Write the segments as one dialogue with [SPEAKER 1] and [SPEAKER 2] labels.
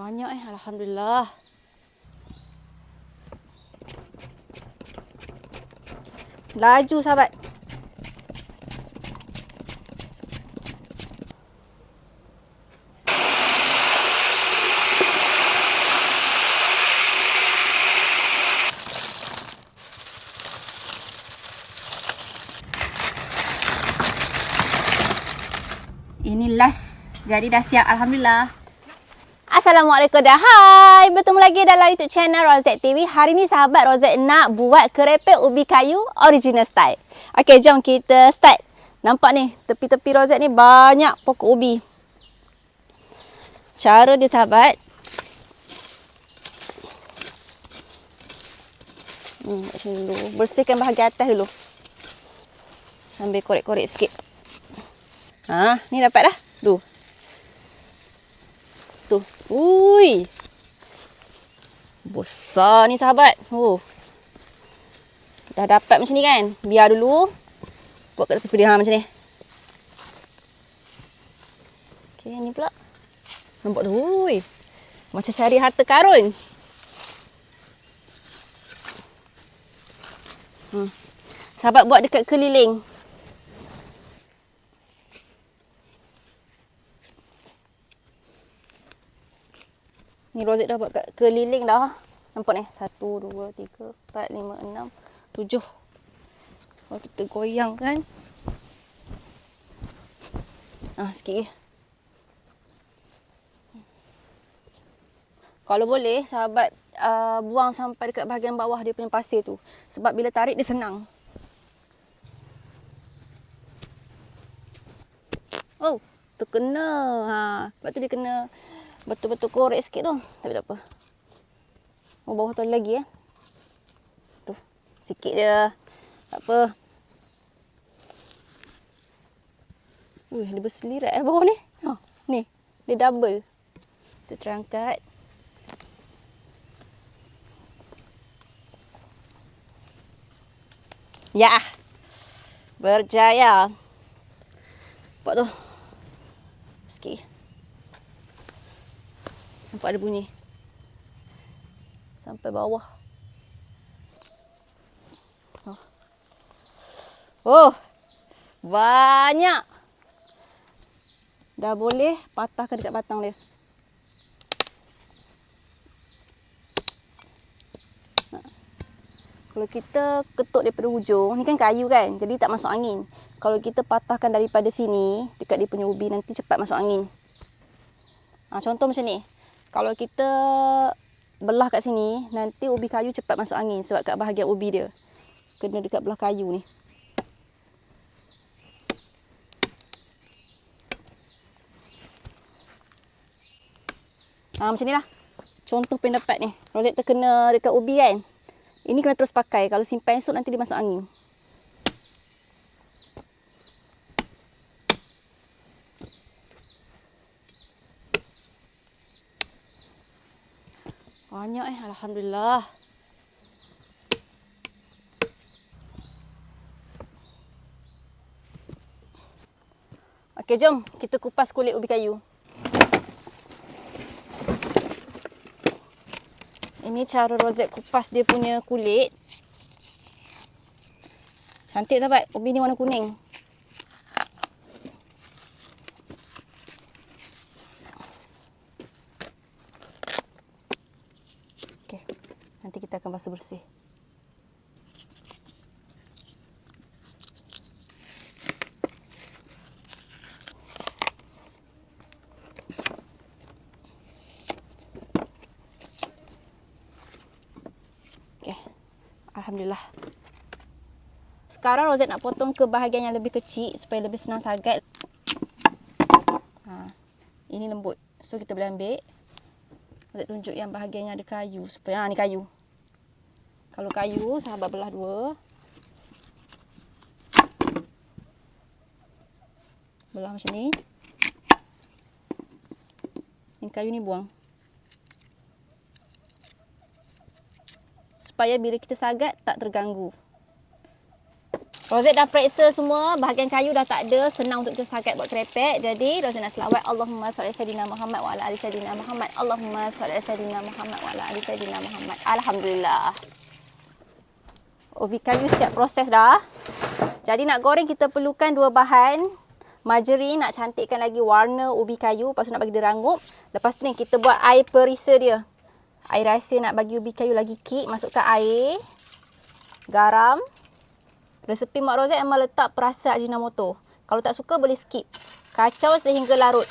[SPEAKER 1] Banyak eh. Alhamdulillah. Laju sahabat. Ini last. Jadi dah siap. Alhamdulillah. Assalamualaikum dah. Hai. Bertemu lagi dalam YouTube channel Rozet TV. Hari ni sahabat Rozet nak buat kerepek ubi kayu original style. Okey, jom kita start. Nampak ni, tepi-tepi Rozet ni banyak pokok ubi. Cara dia sahabat. Hmm, macam dulu. Bersihkan bahagian atas dulu. Sambil korek-korek sikit. Ha, ni dapat dah. Tu. Tu. Ui. Besar ni sahabat. Oh. Dah dapat macam ni kan? Biar dulu. Buat kat tepi dia ha, macam ni. Okey, ni pula. Nampak tu. Ui. Macam cari harta karun. Hmm. Sahabat buat dekat keliling. Ni rozet dah buat kat keliling dah. Nampak ni? Satu, dua, tiga, empat, lima, enam, tujuh. Kalau kita goyang kan. Ah, sikit lagi. Kalau boleh, sahabat uh, buang sampai dekat bahagian bawah dia punya pasir tu. Sebab bila tarik dia senang. Oh, terkena. Ha, sebab tu dia kena betul-betul korek sikit tu. Tapi tak apa. Oh, bawah tu lagi eh. Tu. Sikit je. Tak apa. Ui, dia berselirat eh bawah ni. Ha, ni. Dia double. Kita try angkat. Ya. Berjaya. Nampak tu. Sikit. Nampak ada bunyi. Sampai bawah. Oh. oh. Banyak. Dah boleh patahkan dekat batang dia. Kalau kita ketuk daripada hujung, ni kan kayu kan, jadi tak masuk angin. Kalau kita patahkan daripada sini, dekat dia punya ubi, nanti cepat masuk angin. Ha, contoh macam ni. Kalau kita belah kat sini, nanti ubi kayu cepat masuk angin sebab kat bahagian ubi dia. Kena dekat belah kayu ni. Ha, macam ni lah. Contoh pendapat ni. Rozet terkena dekat ubi kan. Ini kena terus pakai. Kalau simpan esok nanti dia masuk angin. Banyak eh. Alhamdulillah. Okey, jom kita kupas kulit ubi kayu. Ini cara Rozet kupas dia punya kulit. Cantik sahabat. Ubi ni warna kuning. Okey. Akan basuh bersih. Alhamdulillah. Sekarang Rozet nak potong ke bahagian yang lebih kecil supaya lebih senang sagat. Ha. Ini lembut. So kita boleh ambil. Rozet tunjuk yang bahagian yang ada kayu supaya ha ni kayu. Kalau kayu sahabat belah dua. Belah macam ni. Ini kayu ni buang. supaya bila kita sagat tak terganggu. Rozet dah periksa semua, bahagian kayu dah tak ada, senang untuk kita sagat buat krepek. Jadi Rozet nak selawat Allahumma salli sayyidina Muhammad wa ala ali sayyidina Muhammad. Allahumma salli sayyidina Muhammad wa ala ali sayyidina Muhammad. Alhamdulillah. Ubi kayu siap proses dah. Jadi nak goreng kita perlukan dua bahan. Margarine nak cantikkan lagi warna ubi kayu, lepas tu nak bagi dia rangup. Lepas tu ni kita buat air perisa dia. Air rasa nak bagi ubi kayu lagi kick, masukkan air. Garam, Resepi Mak Rozet memang letak perasa Ajinomoto. Kalau tak suka boleh skip. Kacau sehingga larut.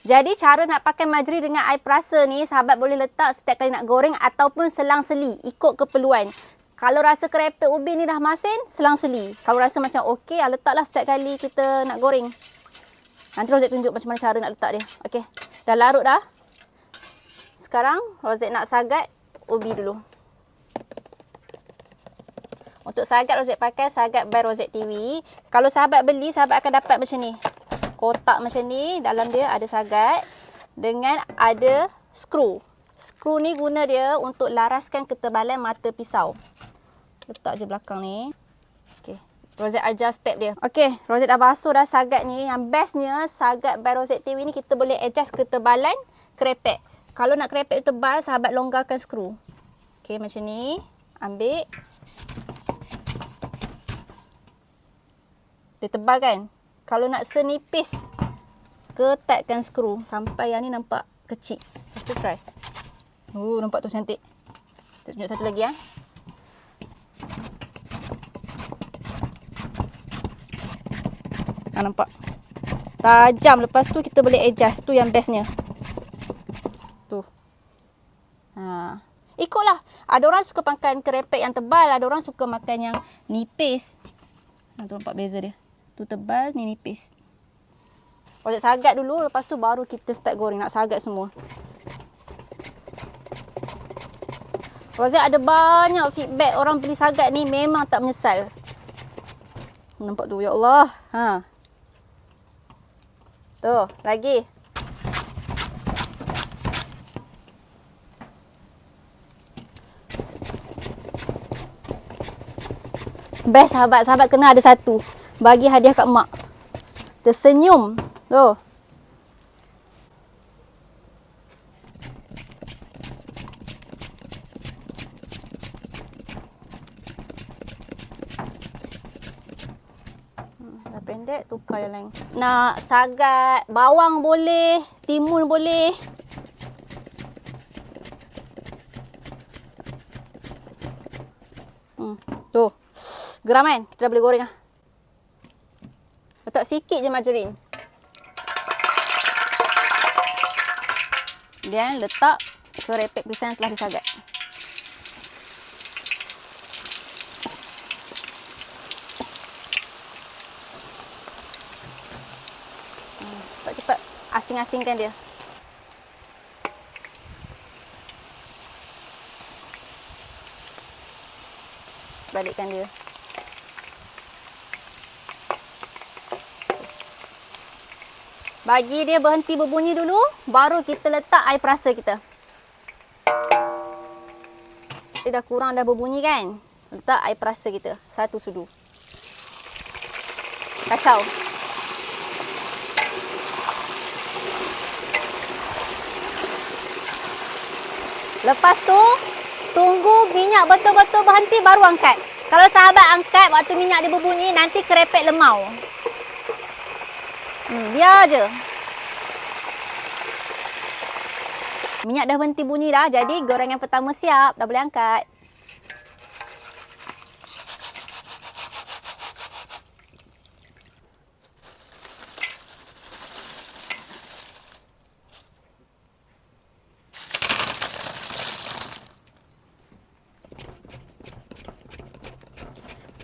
[SPEAKER 1] Jadi cara nak pakai majri dengan air perasa ni sahabat boleh letak setiap kali nak goreng ataupun selang-seli ikut keperluan. Kalau rasa kerepek ubi ni dah masin, selang-seli. Kalau rasa macam okey, ah, letaklah setiap kali kita nak goreng. Nanti Rozet tunjuk macam mana cara nak letak dia. Okey. Dah larut dah. Sekarang Rozet nak sagat ubi dulu. Untuk sagat rozet pakai sagat by Rozet TV. Kalau sahabat beli, sahabat akan dapat macam ni. Kotak macam ni, dalam dia ada sagat dengan ada skru. Skru ni guna dia untuk laraskan ketebalan mata pisau. Letak je belakang ni. Okey. Rozet ajar step dia. Okey, Rozet dah basuh dah sagat ni. Yang bestnya sagat by Rozet TV ni kita boleh adjust ketebalan krepek. Kalau nak krepek tebal, sahabat longgarkan skru. Okey, macam ni. Ambil. Dia tebal kan? Kalau nak senipis, ketatkan skru sampai yang ni nampak kecil. Lepas tu try. Oh, nampak tu cantik. Kita tunjuk satu lagi ya. Ha, nampak? Tajam. Lepas tu kita boleh adjust. Tu yang bestnya. Tu. Ha. Ikutlah. Ada orang suka makan kerepek yang tebal. Ada orang suka makan yang nipis. Ha, tu nampak beza dia. Tu tebal, ni nipis. Ojek sagat dulu, lepas tu baru kita start goreng. Nak sagat semua. Rozet ada banyak feedback orang beli sagat ni memang tak menyesal. Nampak tu, ya Allah. Ha. Tu, lagi. Best sahabat, sahabat kena ada satu bagi hadiah kat mak. Tersenyum. Tu. Hmm, pendek tukar yang lain. Nak sagat bawang boleh, timun boleh. Hmm, tu. Geram kan? Kita dah boleh goreng ah. Letak sikit je margarin. Dan letak kerepek pisang yang telah disagat. Hmm, cepat-cepat asing-asingkan dia. Balikkan dia. Bagi dia berhenti berbunyi dulu, baru kita letak air perasa kita. Dia dah kurang dah berbunyi kan? Letak air perasa kita. Satu sudu. Kacau. Lepas tu, tunggu minyak betul-betul berhenti baru angkat. Kalau sahabat angkat waktu minyak dia berbunyi, nanti kerepek lemau. Hmm, biar je. Minyak dah berhenti bunyi dah. Jadi gorengan pertama siap. Dah boleh angkat.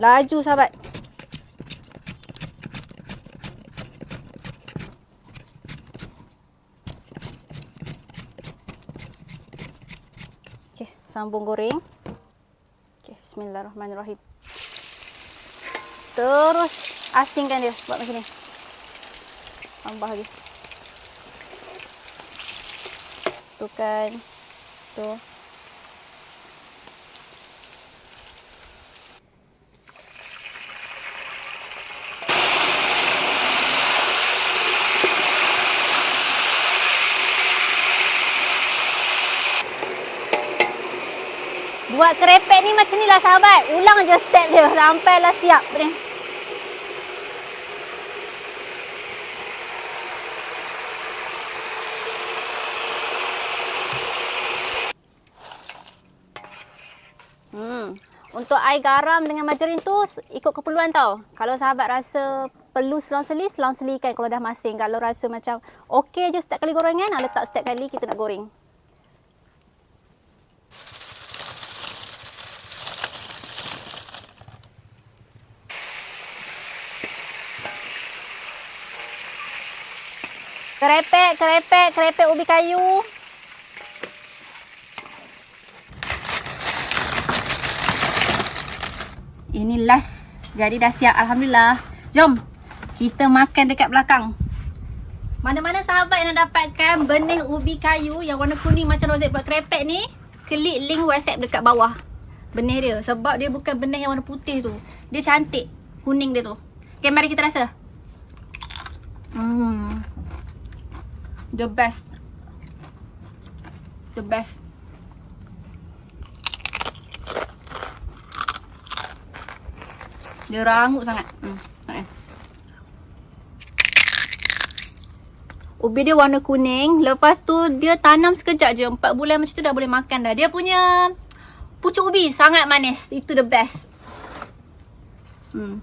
[SPEAKER 1] Laju sahabat. Sambung goreng. Okey, bismillahirrahmanirrahim. Terus asingkan dia buat macam ni. Tambah lagi. Tu kan. Tu. Buat kerepek ni macam ni lah sahabat. Ulang je step dia sampailah siap ni. Hmm. Untuk air garam dengan margarin tu ikut keperluan tau. Kalau sahabat rasa perlu selang-seli, selang-selikan kalau dah masing. Kalau rasa macam okey je setiap kali gorengan, letak setiap kali kita nak goreng. Kerepek, kerepek, kerepek ubi kayu. Ini last. Jadi dah siap Alhamdulillah. Jom. Kita makan dekat belakang. Mana-mana sahabat yang dapatkan benih ubi kayu yang warna kuning macam Rozet buat kerepek ni, klik link WhatsApp dekat bawah. Benih dia. Sebab dia bukan benih yang warna putih tu. Dia cantik. Kuning dia tu. Okay, mari kita rasa. Hmm. The best. The best. Dia rangut sangat. Hmm. Ubi dia warna kuning. Lepas tu dia tanam sekejap je. 4 bulan macam tu dah boleh makan dah. Dia punya pucuk ubi sangat manis. Itu the best. Hmm.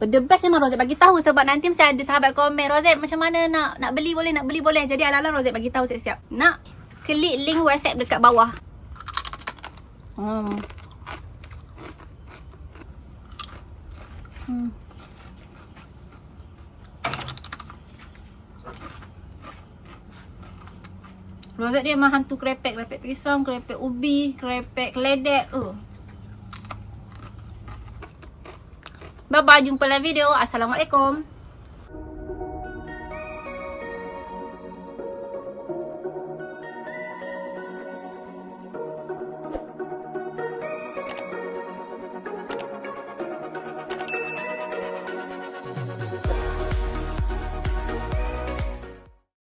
[SPEAKER 1] The best memang Rozet bagi tahu sebab nanti mesti ada sahabat komen Rozet macam mana nak nak beli boleh nak beli boleh. Jadi ala-ala Rozet bagi tahu siap-siap. Nak klik link WhatsApp dekat bawah. Hmm. Hmm. Rozet dia memang hantu kerepek, kerepek pisang, kerepek ubi, kerepek keledek. Uh. Bye-bye yung pala video. Assalamualaikum.